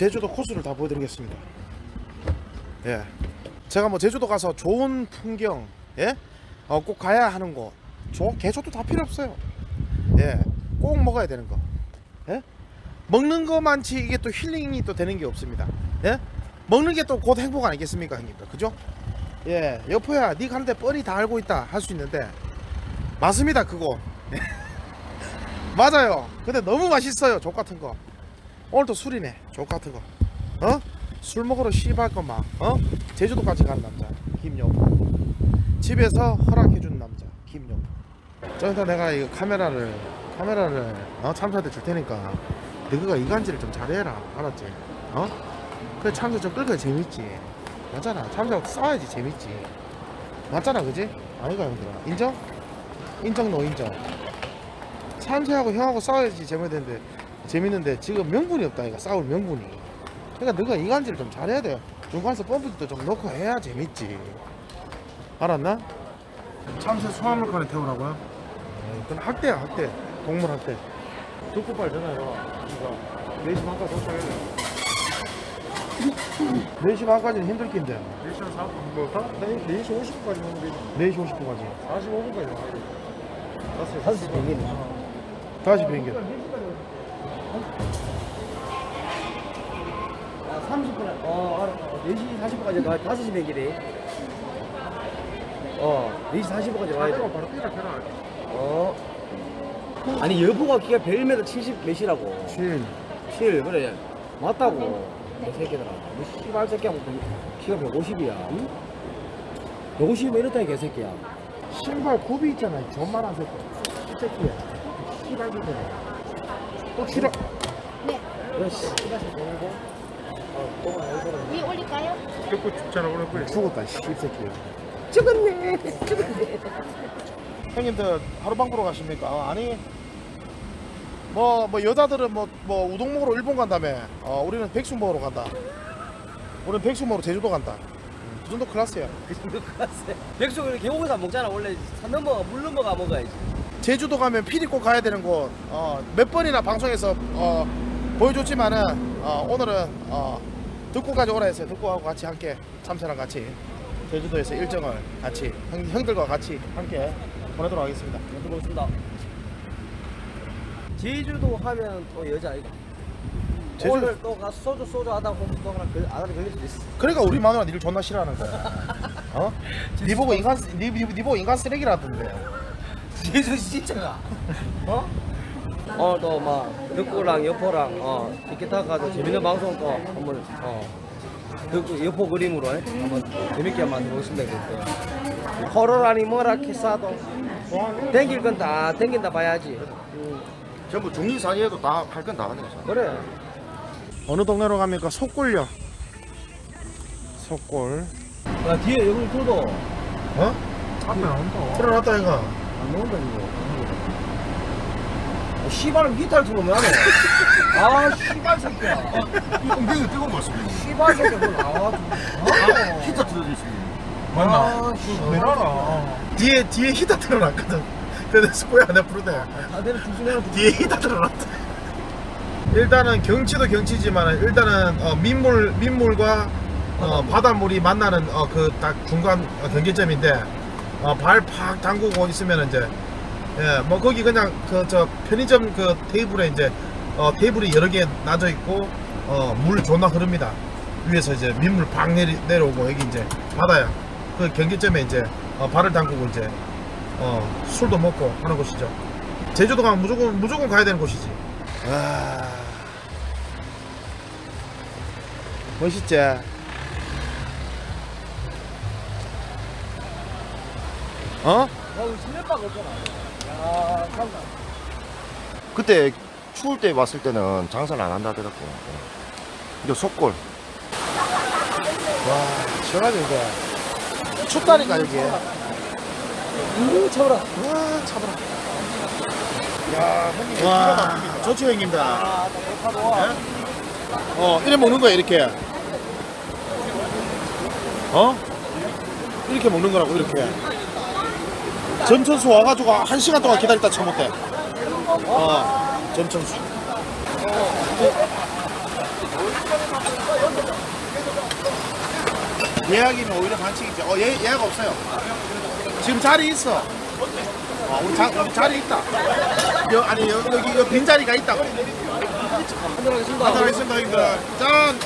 제주도 코스를 다 보여드리겠습니다. 예, 제가 뭐 제주도 가서 좋은 풍경, 예, 어, 꼭 가야 하는 곳, 조, 개조도 다 필요 없어요. 예, 꼭 먹어야 되는 거, 예, 먹는 것만치 이게 또 힐링이 또 되는 게 없습니다. 예, 먹는 게 또 곧 행복 아니겠습니까, 형님들, 그죠? 예, 여포야, 네 가는데 뻔히 다 알고 있다 할 수 있는데 맞습니다, 그거. 맞아요. 근데 너무 맛있어요, 족 같은 거. 오늘도 술이네, 족 같은 거. 어? 술 먹으러 씨발 거막 어? 제주도까지 가는 남자 김여보. 집에서 허락해준 남자 김여보. 저 일단 내가 이거 카메라를 카메라를 어? 참사한테 줄 테니까 너가 이간질을 좀 잘해라, 알았지? 어? 그래 참사 좀 끌고 재밌지. 맞잖아. 참사 싸워야지 재밌지. 맞잖아, 그지? 아이가 형들아. 인정? 인정 노 인정. 참새하고 형하고 싸워야지 재밌는데 재밌는데 지금 명분이 없다 이가 싸울 명분이. 그러니까 너가 이간질을 좀 잘해야 돼 중간에서 펌프도 좀 넣고 해야 재밌지. 알았나? 참새 소화물칸에 태우라고요? 에이, 그건 학대야 학대. 동물 학대. 듣고 빨리 전화해라 이거. 4시 반까지 도착해야 돼 4시 반까지는 힘들 낀데. 4시간 4분 뭐 다? 4시 50분까지 먹는 게 4시 50분까지. 45분까지 나와야 돼 5시 비행기네. 다시 비행기 아, 30분, 어, 알아. 4시 40분까지 가, 5시 비행기래. 어, 4시 40분까지 와야 돼. 바로 뛰라 해라 어. 아니, 여보가 키가 100m 70 몇이라고. 7 7, 그래. 맞다고. 내 새끼들아. 너 씨발 새끼야. 뭐 키가 150이야. 응? 150이면 이렇다니까, 개새끼야. 신발 굽이 있잖아 존만한 새끼 이 새끼야 씨발 새끼야 또. 어, 또 와요, 이거는. 위에 올릴까요? 겹고 죽잖아 오늘 끓이 죽었다 씨새끼야 죽었네. 죽었네. 형님들 하루방 보러 가십니까? 아, 아니 뭐, 뭐 여자들은 뭐, 뭐 우동 먹으러 일본 간다며 어, 우리는 백숙 먹으러 간다 우리는 백숙 먹으러 제주도 간다 음, 그 정도 클래스야 백숙을 계곡에서 안 먹잖아. 원래 산 넘어가, 물 넘어가 먹어야지. 제주도 가면 필히 꼭 가야 되는 곳 어, 몇 번이나 방송에서 어, 보여줬지만은 어, 오늘은 어, 듣고까지 오라 했어요 듣고하고 같이 함께 참새랑 같이 제주도에서 일정을 같이 형, 형들과 같이 함께 보내도록 하겠습니다 보겠습니다. 제주도 하면 또 여자 아이가. 제주- 오늘 또 가서 소주 소주 하다 보면 또 하나 그 아다리 걸릴 수도 있어. 그러니까 우리 마누라 니를 존나 싫어하는 거야. 어? 니 보고 인간 쓰- 니, 니, 니 보고 인간 쓰레기라던데. 제주 진짜가. 어? 오늘 또막 덕구랑 여포랑 어 티켓타 가서 재밌는 방송 또 한번 어 덕구 여포 그림으로 해? 한번 재밌게 한번 만들어보겠습니다. 그때. 호러라니 뭐라 캐싸도 댕길 건다 댕긴다 봐야지. 음, 전부 중리 사이에도 다 할 건 다 하네. 그래. 어느 동네로 갑니까? 속골요. 속골. 야 뒤에 여기 tur도 어? 앞에 나온다 틀어놨다 이거. 안 나온다 이거. 어, 씨발은 기타를 안 해. 아 씨발 새끼야. 엉덩이 뜨거운 거 같습니다. 씨발 새끼야 뭐 나와. 아, 히터 틀어져 있습니다. 아, 알아 뒤에 뒤에 히터 틀어놨거든. 근데 속골이 안에 부르대. 다들 중순에는 뒤에 히터 틀어놨다. 일단은 경치도 경치지만 일단은 어, 민물 민물과 어, 바닷물이 만나는 어, 그 딱 중간 어, 경계점인데 어, 발팍 담그고 있으면 이제 예, 뭐 거기 그냥 그 저 편의점 그 테이블에 이제 어, 테이블이 여러 개 놔져 있고 어, 물 존나 흐릅니다. 위에서 이제 민물 팍 내리, 내려오고 여기 이제 바다야. 그 경계점에 이제 어, 발을 담그고 이제 어, 술도 먹고 하는 곳이죠. 제주도 가면 무조건 무조건 가야 되는 곳이지. 아 멋있지. 어? 거기 실내바가 없잖아. 야, 참다. 그때 추울 때 왔을 때는 장사를 안 한다 하더라고. 이거 속골. 와 시원하죠 이거. 춥다니까 여기. 이거 쳐라. 와 차보라. 야 형님. 와 좋죠 형님들. 아, 나 못하고. 어 이래 먹는 거야 이렇게. 어? 이렇게 먹는 거라고 이렇게. 전천수 와가지고 한 시간 동안 기다렸다 처못해. 어 전천수. 예약이면 오히려 반칙이지. 어 예, 예약 없어요. 지금 자리 있어. 어, 우리, 자, 우리 자리 있다. 여, 아니 여, 여기 여 빈자리가 있다고 한잔하겠습니다. 한잔하겠습니다 짠!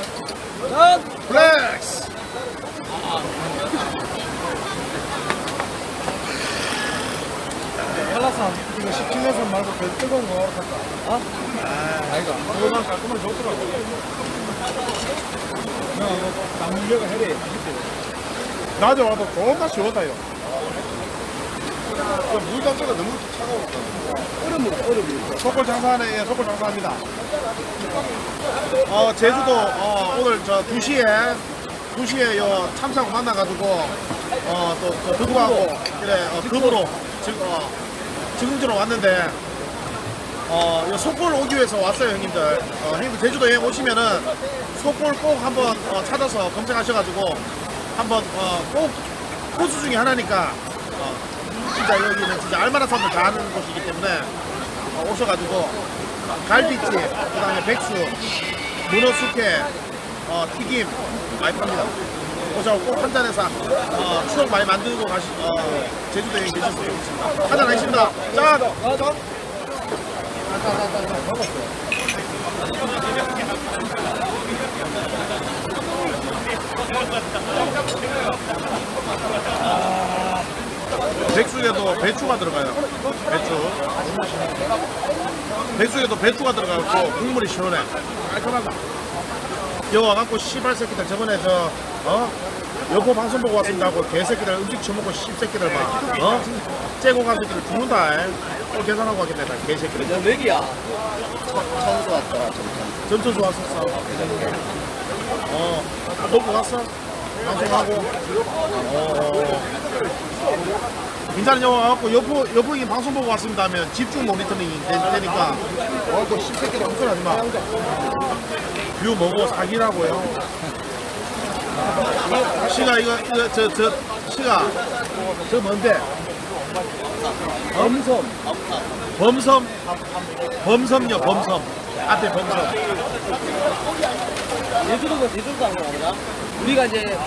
플렉스! 17년산 말고 그 뜨거운 거 할까? 어? 아, 아이가. 그거만 깔끔하게 좋더라고. 나 이거 남녀가 해래. 낮에 와도 존나 시원하요. 물 자체가 너무 차가워. 얼음으로, 얼음이. 석골 장사하네, 예, 석골 장사합니다. 어, 제주도, 어, 오늘 저 2시에, 2시에 요 참사고 만나가지고, 어, 또, 또 두부하고, 그래, 어, 급으로, 지금, 어, 지금처럼 왔는데, 어, 요 속골 오기 위해서 왔어요, 형님들. 어, 형님들 제주도 여행 오시면은, 속골 꼭 한번 어, 찾아서 검색하셔가지고, 한번 어, 꼭 코스 중에 하나니까 어, 진짜 여기는 진짜 알만한 사람들 다 아는 곳이기 때문에 어, 오셔가지고 갈비찜, 그다음에 백수, 문어 숙회, 어, 튀김 많이 팝니다. 오셔서 꼭 한 잔에서 어, 추억 많이 만들고 가시 어, 제주도 여행 되셨으면 좋겠습니다. 한잔 하겠습니다. 짠! 짠! 백숙에도 배추가 들어가요. 배추. 백숙에도 배추가 들어가고 국물이 시원해. 깔끔하다. 여기 와갖고 씨발 새끼들 저번에 저 어? 여보 방송 보고 왔습니다 하고 개새끼들 음식 처먹고 씹새끼들 막 어? 째고 간 새끼들 죽는다 또 계산하고 가겠네 다 개새끼들 몇 맥이야? 전투 좋았었어 어 먹고 갔어? 방송하고 어, 어. 민자는 영화 와갖고 여보 여보 이 방송 보고 왔습니다 하면 집중 모니터링이 되, 되니까 어그 씹새끼들 헛소리하지 마 뷰 먹고 사기라고요. 시가 이거 이거 저 저 시가 저 뭔데? 범섬. 범섬? 범섬요 범섬. 앞에 범섬. 제주도가 제주도 거구나. 우리가 이제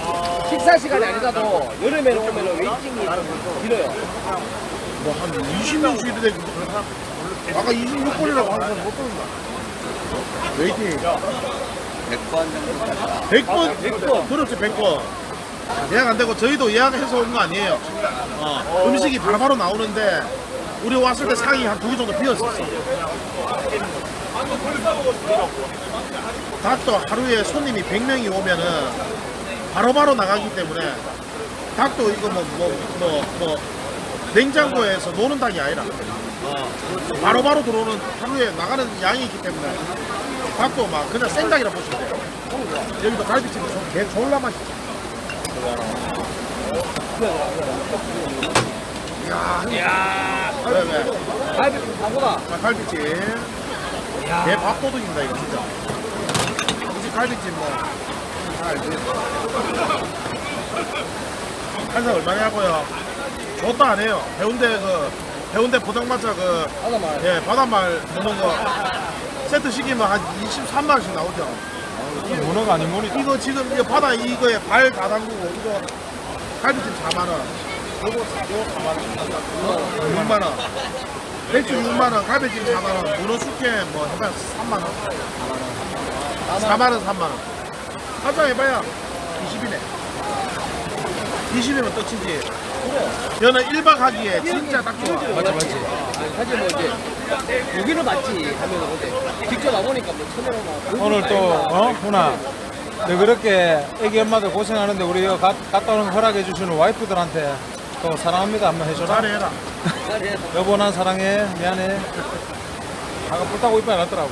식사 시간이 아니라도 여름에 오면 웨이팅이 좀 길어요. 뭐 한 20명 주기도 되고 아까 26번이라고 하는 사람 못 보는다 웨이팅 100번 정도. 100번? 100번. 그렇지 100번. 예약 안 되고 저희도 예약해서 온 거 아니에요. 어, 음식이 바로바로 나오는데 우리 왔을 때 상이 한 두 개 정도 비었었어. 닭도 하루에 손님이 100명이 오면은 바로바로 나가기 때문에 닭도 이거 뭐 뭐 뭐 뭐 냉장고에서 노는 닭이 아니라 어, 바로 바로 들어오는 하루에 나가는 양이 있기 때문에 닭도 막 그냥 생닭이라 보시면 돼요. 여기도 갈비찜이 좀개 졸라 맛있어 이야 이야. 왜 왜? 갈비 가보다. 아, 갈비찜. 개 밥도둑입니다 이거 진짜. 이집 갈비찜 뭐. 알지 한상 얼마나 하고요? 좋다 안 해요. 해운대 그 해운대 포장마차 그 하나만. 예, 바닷말 먹는 거 세트 시키면 한 23만 원씩 나오죠. 문어가 아닌 문이 이거 지금 이거 바다 이거에 발 다 담그고 이거 갈비찜 4만 원. 요거 요거 4만 원. 6만 원. 맥주 6만 원, 갈비찜 4만 원, 문어 숙회 뭐 해봐 3만 원. 4만 원, 3만 원. 한장 해봐야 20이네. 20이면 떡치지. 여는 1박 하기에 진짜 딱 좋아. 맞지 맞지. 아니, 사실 뭐 이제 여기는 맞지 하면 근데 직접 와보니까 뭐 천혜로만. 오늘 또 어? 훈아 너 그렇게 애기 엄마들 고생하는데 우리 가- 갔다 오는 거 허락해 주시는 와이프들한테 또 사랑합니다 한번 해줘라 잘해라. 잘해. 여보 난 사랑해 미안해 아가 불타고 이빨 났더라고